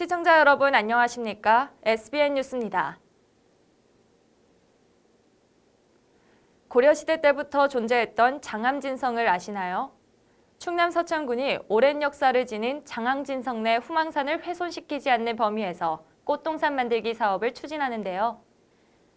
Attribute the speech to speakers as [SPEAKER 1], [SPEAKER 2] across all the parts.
[SPEAKER 1] 시청자 여러분 안녕하십니까? SBN 뉴스입니다. 고려시대 때부터 존재했던 장암진성을 아시나요? 충남 서천군이 오랜 역사를 지닌 장항진성 내 후망산을 훼손시키지 않는 범위에서 꽃동산 만들기 사업을 추진하는데요.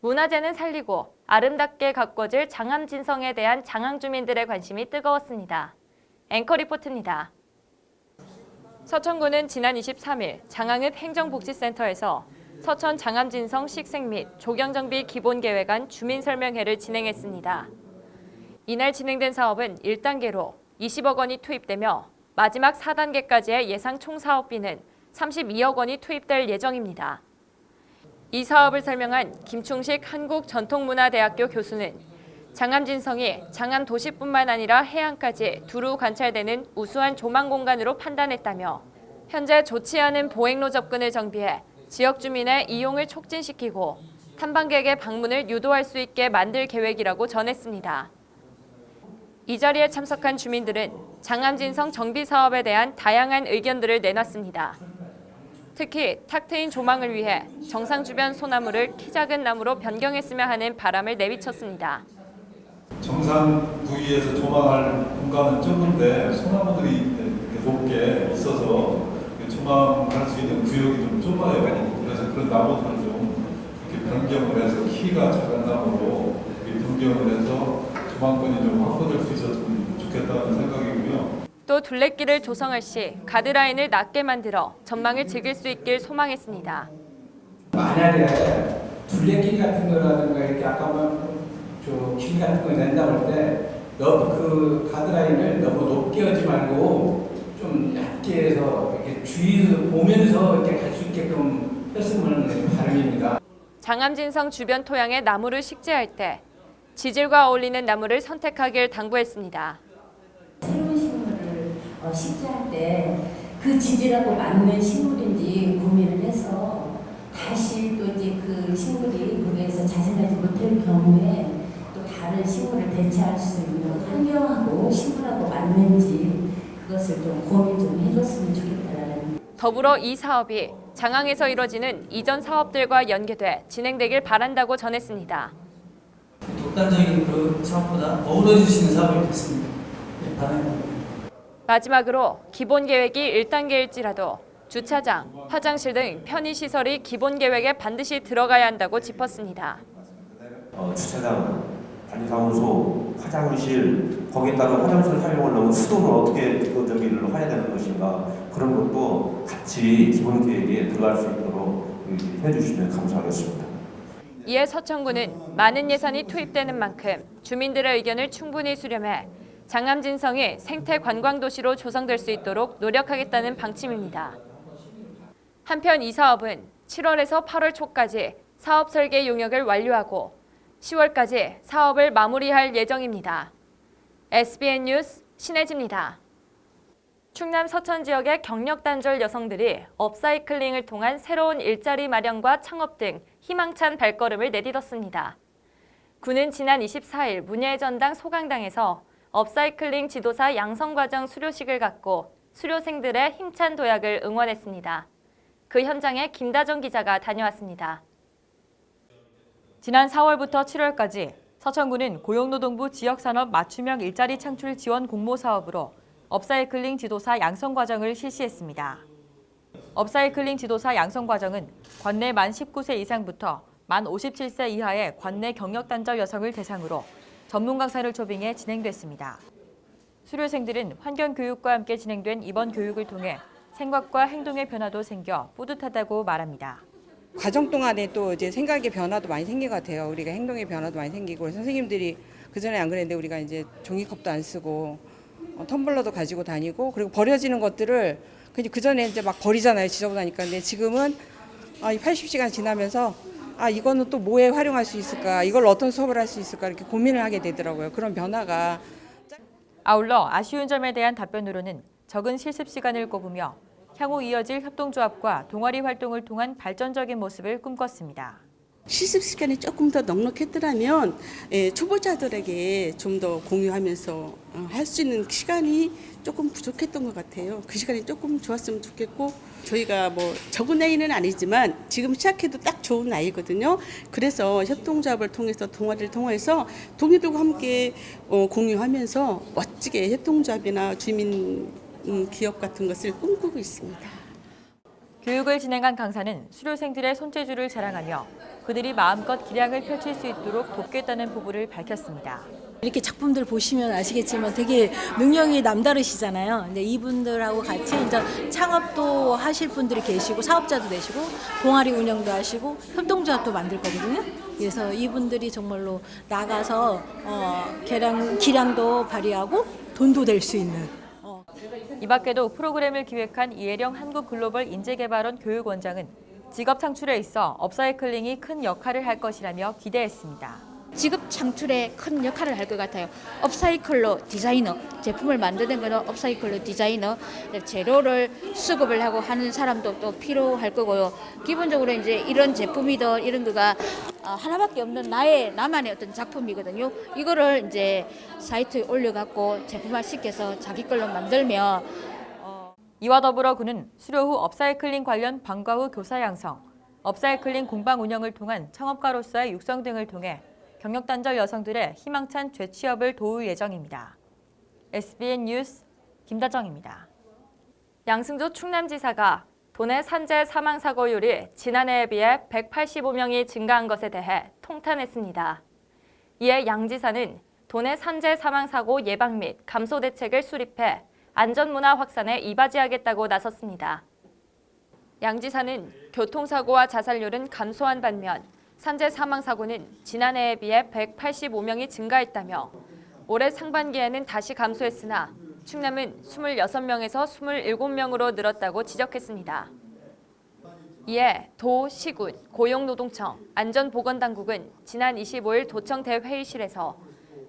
[SPEAKER 1] 문화재는 살리고 아름답게 가꿔질 장암진성에 대한 장항 주민들의 관심이 뜨거웠습니다. 앵커 리포트입니다. 서천군은 지난 23일 장항읍 행정복지센터에서 서천 장암진성 식생 및 조경정비 기본계획안 주민설명회를 진행했습니다. 이날 진행된 사업은 1단계로 20억 원이 투입되며 마지막 4단계까지의 예상 총 사업비는 32억 원이 투입될 예정입니다. 이 사업을 설명한 김충식 한국전통문화대학교 교수는 장암진성이 장암 도시뿐만 아니라 해안까지 두루 관찰되는 우수한 조망 공간으로 판단했다며 현재 좋지 않은 보행로 접근을 정비해 지역 주민의 이용을 촉진시키고 탐방객의 방문을 유도할 수 있게 만들 계획이라고 전했습니다. 이 자리에 참석한 주민들은 장암진성 정비 사업에 대한 다양한 의견들을 내놨습니다. 특히 탁 트인 조망을 위해 정상 주변 소나무를 키 작은 나무로 변경했으면 하는 바람을 내비쳤습니다.
[SPEAKER 2] 정상 부위에서 조망할 공간은 적은데 소나무들이 이렇게 높게 있어서 조망할 수 있는 구역이 좀 좁아요. 그래서 그런 나무들을 좀 이렇게 변경을 해서 키가 작은 나무로 변경을 해서 조망권이 좀 확보될 수 있었으면 좋겠다는 생각이고요.
[SPEAKER 1] 또 둘레길을 조성할 시 가드라인을 낮게 만들어 전망을 즐길 수 있길 소망했습니다.
[SPEAKER 3] 만약에 둘레길 같은 거라든가 이렇게 아까 뭐 저길 같은 거 낸다고 할때 너무 그 가드라인을 너무 높게 하지 말고 좀 얇게 해서 이렇게 주위에서 보면서 이렇게 갈 수 있게끔 했으면 하는 바람입니다.
[SPEAKER 1] 장암진성 주변 토양에 나무를 식재할 때 지질과 어울리는 나무를 선택하길 당부했습니다.
[SPEAKER 4] 새로운 식물을 어, 식재할 때 그 지질하고 맞는 식물인지 고민을 해서 다시 또 이제 그 식물이 거기에서 자생하지 못할 경우에 또 다른 식물을 대체할 수 있는 환경하고 식물하고 맞는지 그것을 좀 고민 좀 해줬으면 좋겠다라는
[SPEAKER 1] 더불어 이 사업이 장항에서 이뤄지는 이전 사업들과 연계돼 진행되길 바란다고 전했습니다.
[SPEAKER 5] 독단적인 그 사업보다 어우러질 수 있는 사업이 됐습니다. 네, 바랍니다.
[SPEAKER 1] 마지막으로 기본 계획이 1단계일지라도 주차장, 화장실 등 편의 시설이 기본 계획에 반드시 들어가야 한다고 짚었습니다.
[SPEAKER 6] 어, 주차장, 관리사무소, 화장실, 거기에 따른 화장실 사용을 너무 수도를 어떻게 그 저기를 해야 되는 것인가 그런 것도 같이 기본 계획에 들어갈 수 있도록 해주시면 감사하겠습니다.
[SPEAKER 1] 이에 서천구는 많은 예산이 투입되는 만큼 주민들의 의견을 충분히 수렴해 장암진성이 생태 관광 도시로 조성될 수 있도록 노력하겠다는 방침입니다. 한편 이 사업은 7월에서 8월 초까지 사업 설계 용역을 완료하고 10월까지 사업을 마무리할 예정입니다. SBN 뉴스 신혜지입니다. 충남 서천 지역의 경력 단절 여성들이 업사이클링을 통한 새로운 일자리 마련과 창업 등 희망찬 발걸음을 내딛었습니다. 군은 지난 24일 문예의 전당 소강당에서 업사이클링 지도사 양성과정 수료식을 갖고 수료생들의 힘찬 도약을 응원했습니다. 그 현장에 김다정 기자가 다녀왔습니다. 지난 4월부터 7월까지 서천군은 고용노동부 지역산업 맞춤형 일자리 창출 지원 공모 사업으로 업사이클링 지도사 양성 과정을 실시했습니다. 업사이클링 지도사 양성 과정은 관내 만 19세 이상부터 만 57세 이하의 관내 경력 단절 여성을 대상으로 전문 강사를 초빙해 진행됐습니다. 수료생들은 환경 교육과 함께 진행된 이번 교육을 통해 생각과 행동의 변화도 생겨 뿌듯하다고 말합니다.
[SPEAKER 7] 과정 동안에 또 이제 생각의 변화도 많이 생긴 것 같아요. 우리가 행동의 변화도 많이 생기고 선생님들이 그 전에 안 그랬는데 우리가 이제 종이컵도 안 쓰고 어, 텀블러도 가지고 다니고 그리고 버려지는 것들을 그 전에 이제 막 버리잖아요. 지저분하니까. 근데 지금은 아, 이 80시간 지나면서 아 이거는 또 뭐에 활용할 수 있을까? 이걸 어떤 수업을 할 수 있을까? 이렇게 고민을 하게 되더라고요. 그런 변화가
[SPEAKER 1] 아울러 아쉬운 점에 대한 답변으로는 적은 실습 시간을 꼽으며 향후 이어질 협동조합과 동아리 활동을 통한 발전적인 모습을 꿈꿨습니다.
[SPEAKER 8] 실습 시간이 조금 더 넉넉했더라면 예, 초보자들에게 좀 더 공유하면서 어, 할수 있는 시간이 조금 부족했던 것 같아요. 그 시간이 조금 좋았으면 좋겠고 저희가 뭐 적은 나이는 아니지만 지금 시작해도 딱 좋은 나이거든요. 그래서 협동조합을 통해서 동아리를 통해서 동료들과 함께 어, 공유하면서 멋지게 협동조합이나 주민 음, 기업 같은 것을 꿈꾸고 있습니다.
[SPEAKER 1] 교육을 진행한 강사는 수료생들의 손재주를 자랑하며 그들이 마음껏 기량을 펼칠 수 있도록 돕겠다는 포부를 밝혔습니다.
[SPEAKER 9] 이렇게 작품들 보시면 아시겠지만 되게 능력이 남다르시잖아요. 근데 이분들하고 같이 이제 창업도 하실 분들이 계시고 사업자도 되시고 동아리 운영도 하시고 협동조합도 만들 거거든요. 그래서 이분들이 정말로 나가서 어, 기량, 기량도 발휘하고 돈도 될 수 있는 어,
[SPEAKER 1] 이 밖에도 프로그램을 기획한 이혜령 한국글로벌 인재개발원 교육원장은 직업 창출에 있어 업사이클링이 큰 역할을 할 것이라며 기대했습니다.
[SPEAKER 10] 직업 창출에 큰 역할을 할 것 같아요. 업사이클로 디자이너 제품을 만드는 거는 업사이클로 디자이너 재료를 수급을 하고 하는 사람도 또 필요할 거고요. 기본적으로 이제 이런 제품이든 이런 거가 아, 하나밖에 없는 나의 나만의 어떤 작품이거든요. 이거를 이제 사이트에 올려갖고 제품화 시켜서 자기 걸로 만들면 어,
[SPEAKER 1] 이와 더불어 그는 수료 후 업사이클링 관련 방과 후 교사 양성, 업사이클링 공방 운영을 통한 창업가로서의 육성 등을 통해 경력 단절 여성들의 희망찬 재취업을 도울 예정입니다. SBN 뉴스 김다정입니다. 양승조 충남지사가 도내 산재 사망 사고율이 지난해에 비해 185명이 증가한 것에 대해 통탄했습니다. 이에 양 지사는 도내 산재 사망 사고 예방 및 감소 대책을 수립해 안전 문화 확산에 이바지하겠다고 나섰습니다. 양 지사는 교통사고와 자살률은 감소한 반면 산재 사망 사고는 지난해에 비해 185명이 증가했다며 올해 상반기에는 다시 감소했으나 충남은 26명에서 27명으로 늘었다고 지적했습니다. 이에 도, 시군, 고용노동청, 안전보건당국은 지난 25일 도청 대회의실에서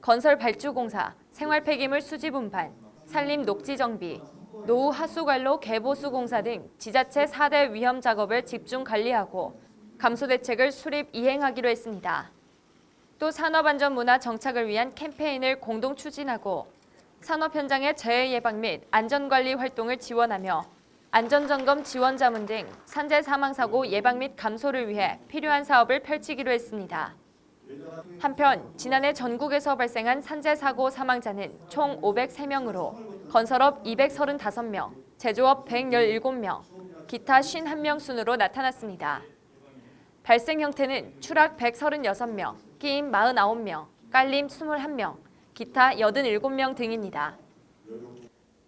[SPEAKER 1] 건설 발주공사, 생활폐기물 수지 분반, 산림 녹지 정비, 노후 하수관로 개보수 공사 등 지자체 4대 위험 작업을 집중 관리하고 감소 대책을 수립 이행하기로 했습니다. 또 산업안전 문화 정착을 위한 캠페인을 공동 추진하고 산업 현장의 재해 예방 및 안전관리 활동을 지원하며 안전점검 지원 자문 등 산재 사망 사고 예방 및 감소를 위해 필요한 사업을 펼치기로 했습니다. 한편 지난해 전국에서 발생한 산재 사고 사망자는 총 503명으로 건설업 235명, 제조업 117명, 기타 51명 순으로 나타났습니다. 발생 형태는 추락 136명, 끼임 49명, 깔림 21명, 기타 87명 등입니다.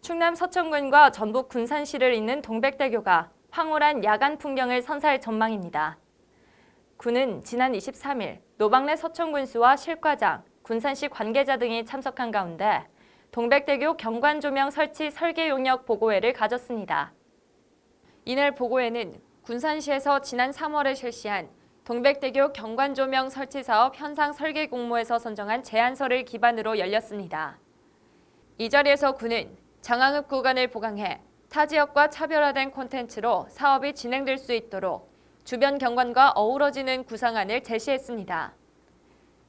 [SPEAKER 1] 충남 서천군과 전북 군산시를 잇는 동백대교가 황홀한 야간 풍경을 선사할 전망입니다. 군은 지난 23일 노방래 서천군수와 실과장, 군산시 관계자 등이 참석한 가운데 동백대교 경관 조명 설치 설계 용역 보고회를 가졌습니다. 이날 보고회는 군산시에서 지난 3월에 실시한 동백대교 경관 조명 설치 사업 현상 설계 공모에서 선정한 제안서를 기반으로 열렸습니다. 이 자리에서 군은 장항읍 구간을 보강해 타 지역과 차별화된 콘텐츠로 사업이 진행될 수 있도록 주변 경관과 어우러지는 구상안을 제시했습니다.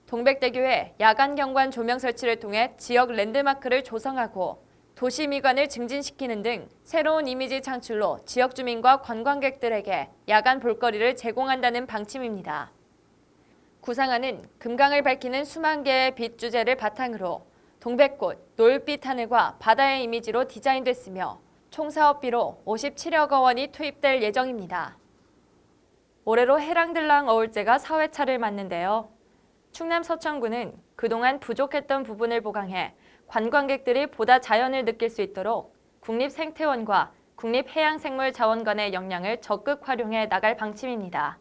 [SPEAKER 1] 동백대교에 야간 경관 조명 설치를 통해 지역 랜드마크를 조성하고 도시 미관을 증진시키는 등 새로운 이미지 창출로 지역 주민과 관광객들에게 야간 볼거리를 제공한다는 방침입니다. 구상안은 금강을 밝히는 수만 개의 빛 주제를 바탕으로 동백꽃, 노을빛 하늘과 바다의 이미지로 디자인됐으며 총 사업비로 57억 원이 투입될 예정입니다. 올해로 해랑들랑 어울제가 4회차를 맞는데요. 충남 서천군은 그동안 부족했던 부분을 보강해 관광객들이 보다 자연을 느낄 수 있도록 국립생태원과 국립해양생물자원 관의 역량을 적극 활용해 나갈 방침입니다.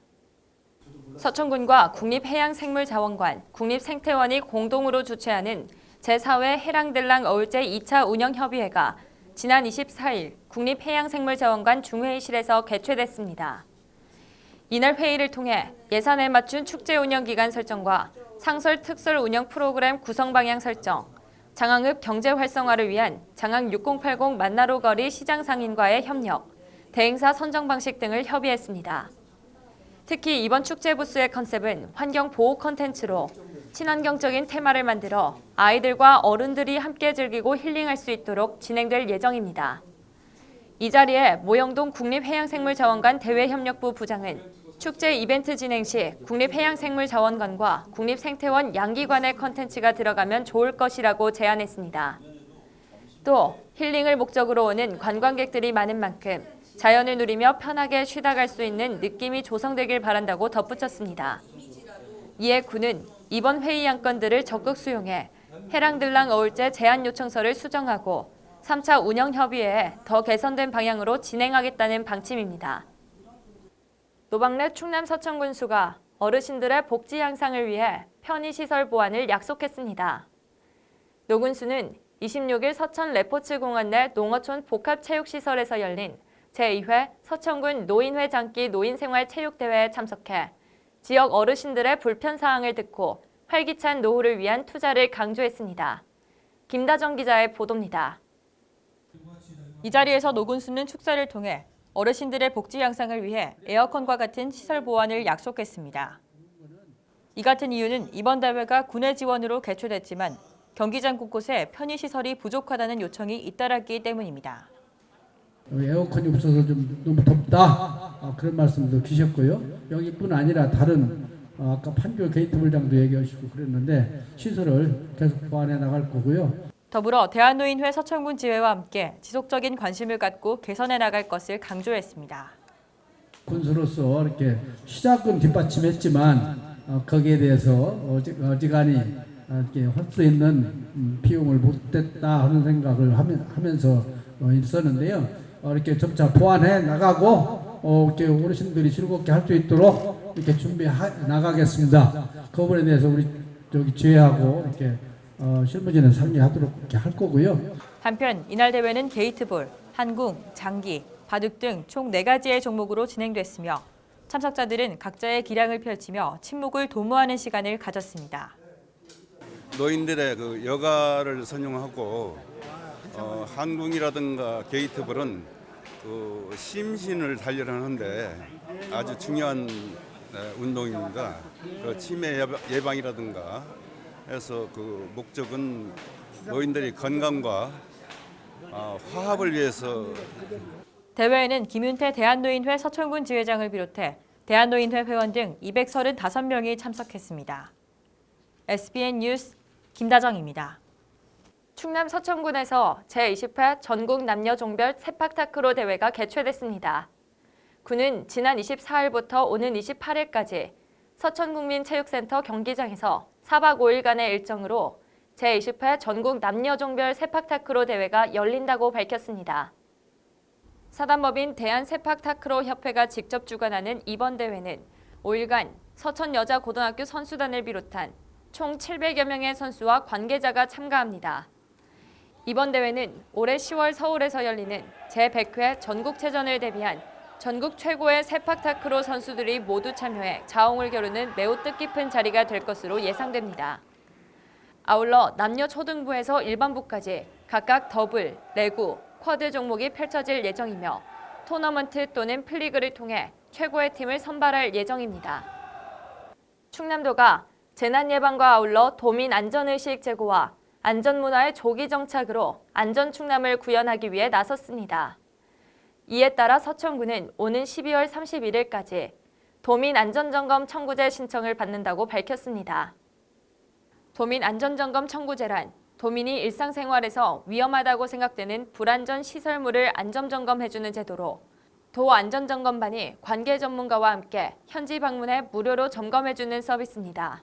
[SPEAKER 1] 서천군과 국립해양생물자원관, 국립생태원이 공동으로 주최하는 제4회 해랑들랑 어울제 2차 운영협의회가 지난 24일 국립해양생물자원관 중회의실에서 개최됐습니다. 이날 회의를 통해 예산에 맞춘 축제 운영 기간 설정과 상설 특설 운영 프로그램 구성 방향 설정, 장항읍 경제 활성화를 위한 장항 6080 만나로 거리 시장 상인과의 협력, 대행사 선정 방식 등을 협의했습니다. 특히 이번 축제 부스의 컨셉은 환경 보호 컨텐츠로 친환경적인 테마를 만들어 아이들과 어른들이 함께 즐기고 힐링할 수 있도록 진행될 예정입니다. 이 자리에 모영동 국립해양생물자원관 대외협력부 부장은 축제 이벤트 진행 시 국립해양생물자원관과 국립생태원 양기관의 컨텐츠가 들어가면 좋을 것이라고 제안했습니다. 또 힐링을 목적으로 오는 관광객들이 많은 만큼 자연을 누리며 편하게 쉬다 갈 수 있는 느낌이 조성되길 바란다고 덧붙였습니다. 이에 군은 이번 회의 안건들을 적극 수용해 해랑들랑 어울제 제안 요청서를 수정하고 3차 운영 협의회에 더 개선된 방향으로 진행하겠다는 방침입니다. 노방래 충남 서천군수가 어르신들의 복지 향상을 위해 편의시설 보완을 약속했습니다. 노군수는 26일 서천 레포츠 공원 내 농어촌 복합체육시설에서 열린 제2회 서천군 노인회 장기 노인생활체육대회에 참석해 지역 어르신들의 불편사항을 듣고 활기찬 노후를 위한 투자를 강조했습니다. 김다정 기자의 보도입니다. 이 자리에서 노군수는 축사를 통해 어르신들의 복지 향상을 위해 에어컨과 같은 시설 보완을 약속했습니다. 이 같은 이유는 이번 대회가 군의 지원으로 개최됐지만 경기장 곳곳에 편의시설이 부족하다는 요청이 잇따랐기 때문입니다.
[SPEAKER 11] 에어컨이 없어서 좀 너무 덥다 어, 그런 말씀도 주셨고요. 여기뿐 아니라 다른 어, 아까 판교 게이트볼장도 얘기하시고 그랬는데 시설을 계속 보완해 나갈 거고요.
[SPEAKER 1] 더불어 대한노인회 서천군 지회와 함께 지속적인 관심을 갖고 개선해 나갈 것을 강조했습니다.
[SPEAKER 11] 군수로서 이렇게 시작은 뒷받침했지만 어, 거기에 대해서 어지, 어지간히 어, 이렇게 할 수 있는 음, 비용을 못했다 하는 생각을 하면, 하면 서 어, 있었는데요. 어, 이렇게 점차 보완해 나가고 어, 이렇게 어르신들이 즐겁게 할 수 있도록 이렇게 준비해 나가겠습니다. 그 부분에 대해서 우리 저기 지회하고 이렇게 어, 실무진은 상의하도록 이렇게 할 거고요.
[SPEAKER 1] 한편 이날 대회는 게이트볼, 한궁, 장기, 바둑 등 총 4가지의 종목으로 진행됐으며 참석자들은 각자의 기량을 펼치며 침묵을 도모하는 시간을 가졌습니다.
[SPEAKER 12] 노인들의 그 여가를 선용하고 어, 한궁이라든가 게이트볼은 그 심신을 단련하는데 아주 중요한 네, 운동입니다. 그 치매 예방- 예방이라든가 해서 그 목적은 노인들의 건강과 아, 화합을 위해서
[SPEAKER 1] 대회에는 김윤태 대한노인회 서천군 지회장을 비롯해 대한노인회 회원 등 235명이 참석했습니다. SBN 뉴스 김다정입니다. 충남 서천군에서 제20회 전국 남녀 종별 세팍 타크로 대회가 개최됐습니다. 군은 지난 24일부터 오는 28일까지 서천국민체육센터 경기장에서 4박 5일간의 일정으로 제20회 전국 남녀 종별 세팍타크로 대회가 열린다고 밝혔습니다. 사단법인 대한세팍타크로 협회가 직접 주관하는 이번 대회는 5일간 서천 여자고등학교 선수단을 비롯한 총 700여 명의 선수와 관계자가 참가합니다. 이번 대회는 올해 10월 서울에서 열리는 제100회 전국체전을 대비한 전국 최고의 세팍 타크로 선수들이 모두 참여해 자웅을 겨루는 매우 뜻깊은 자리가 될 것으로 예상됩니다. 아울러 남녀 초등부에서 일반부까지 각각 더블, 레구, 쿼드 종목이 펼쳐질 예정이며 토너먼트 또는 플리그를 통해 최고의 팀을 선발할 예정입니다. 충남도가 재난 예방과 아울러 도민 안전의식 제고와 안전문화의 조기 정착으로 안전충남을 구현하기 위해 나섰습니다. 이에 따라 서천군은 오는 12월 31일까지 도민 안전점검 청구제 신청을 받는다고 밝혔습니다. 도민 안전점검 청구제란 도민이 일상생활에서 위험하다고 생각되는 불안전 시설물을 안전점검해주는 제도로 도 안전점검반이 관계 전문가와 함께 현지 방문해 무료로 점검해주는 서비스입니다.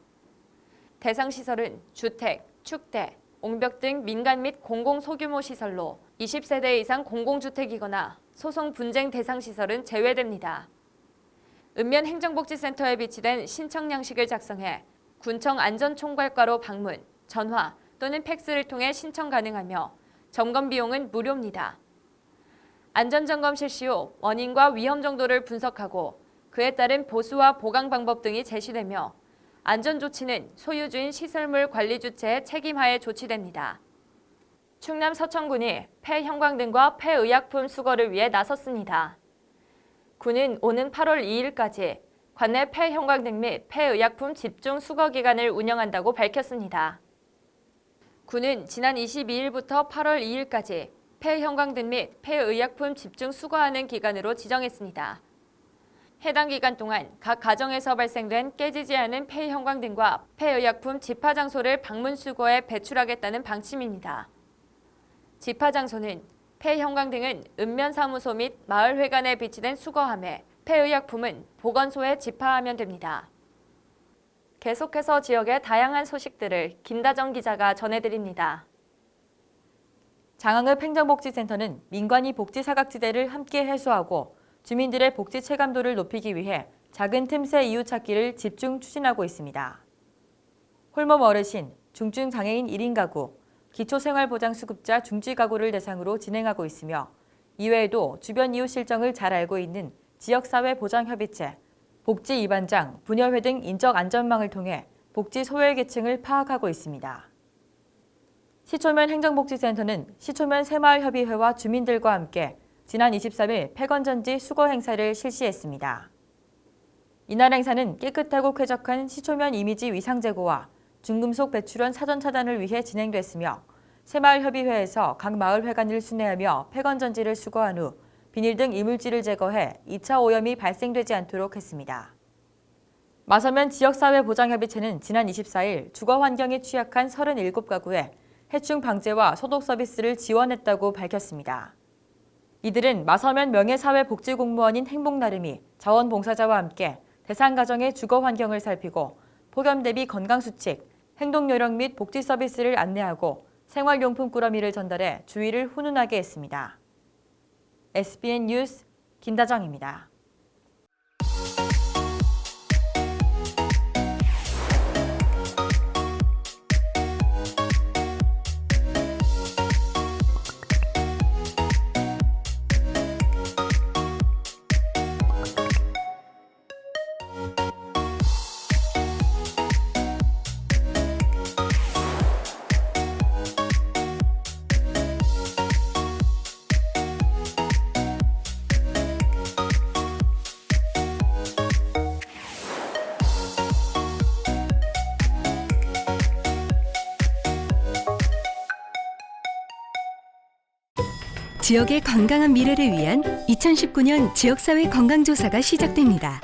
[SPEAKER 1] 대상 시설은 주택, 축대, 옹벽 등 민간 및 공공 소규모 시설로 20세대 이상 공공주택이거나 소송 분쟁 대상 시설은 제외됩니다. 읍면 행정복지센터에 비치된 신청 양식을 작성해 군청 안전총괄과로 방문, 전화 또는 팩스를 통해 신청 가능하며 점검 비용은 무료입니다. 안전점검 실시 후 원인과 위험 정도를 분석하고 그에 따른 보수와 보강 방법 등이 제시되며 안전조치는 소유주인 시설물 관리 주체의 책임하에 조치됩니다. 충남 서천군이 폐형광 등과 폐의약품 수거를 위해 나섰습니다. 군은 오는 8월 2일까지
[SPEAKER 13] 관내 폐형광 등 및 폐의약품 집중 수거 기간을 운영한다고 밝혔습니다. 군은 지난 22일부터 8월 2일까지 폐형광 등 및 폐의약품 집중 수거하는 기간으로 지정했습니다. 해당 기간 동안 각 가정에서 발생된 깨지지 않은 폐형광 등과 폐의약품 집화 장소를 방문 수거해 배출하겠다는 방침입니다. 집화 장소는 폐형광 등은 읍면사무소 및 마을회관에 비치된 수거함에 폐의약품은 보건소에 집화하면 됩니다. 계속해서 지역의 다양한 소식들을 김다정 기자가 전해드립니다. 장항읍 행정복지센터는 민관이 복지 사각지대를 함께 해소하고 주민들의 복지 체감도를 높이기 위해 작은 틈새 이유 찾기를 집중 추진하고 있습니다. 홀몸 어르신, 중증 장애인 1인 가구, 기초생활보장수급자 중지 가구를 대상으로 진행하고 있으며 이외에도 주변 이웃 실정을 잘 알고 있는 지역사회보장협의체, 복지 이반장, 분여회 등 인적 안전망을 통해 복지 소외계층을 파악하고 있습니다. 시초면 행정복지센터는 시초면 새마을협의회와 주민들과 함께 지난 23일 폐건전지 수거 행사를 실시했습니다. 이날 행사는 깨끗하고 쾌적한 시초면 이미지 위상 제고와 중금속 배출원 사전 차단을 위해 진행됐으며 새마을협의회에서 각 마을 회관을 순회하며 폐건전지를 수거한 후 비닐 등 이물질을 제거해 2차 오염이 발생되지 않도록 했습니다. 마서면 지역사회보장협의체는 지난 24일 주거 환경이 취약한 37가구에 해충 방제와 소독 서비스를 지원했다고 밝혔습니다. 이들은 마서면 명예사회복지공무원인 행복나름이 자원봉사자와 함께 대상 가정의 주거 환경을 살피고 폭염 대비 건강수칙, 행동요령 및 복지 서비스를 안내하고 생활용품 꾸러미를 전달해 주의를 훈훈하게 했습니다. SBN 뉴스 김다정입니다.
[SPEAKER 14] 지역의 건강한 미래를 위한 2019년 지역사회 건강조사가 시작됩니다.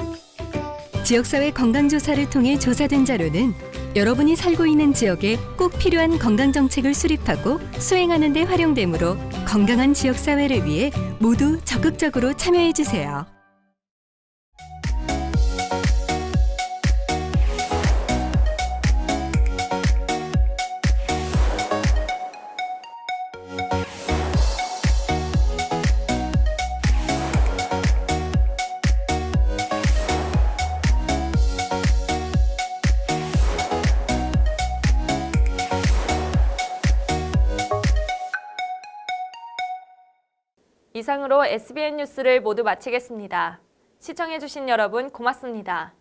[SPEAKER 14] 지역사회 건강조사를 통해 조사된 자료는 여러분이 살고 있는 지역에 꼭 필요한 건강정책을 수립하고 수행하는 데 활용되므로 건강한 지역사회를 위해 모두 적극적으로 참여해주세요.
[SPEAKER 13] 이상으로 SBN 뉴스를 모두 마치겠습니다. 시청해주신 여러분 고맙습니다.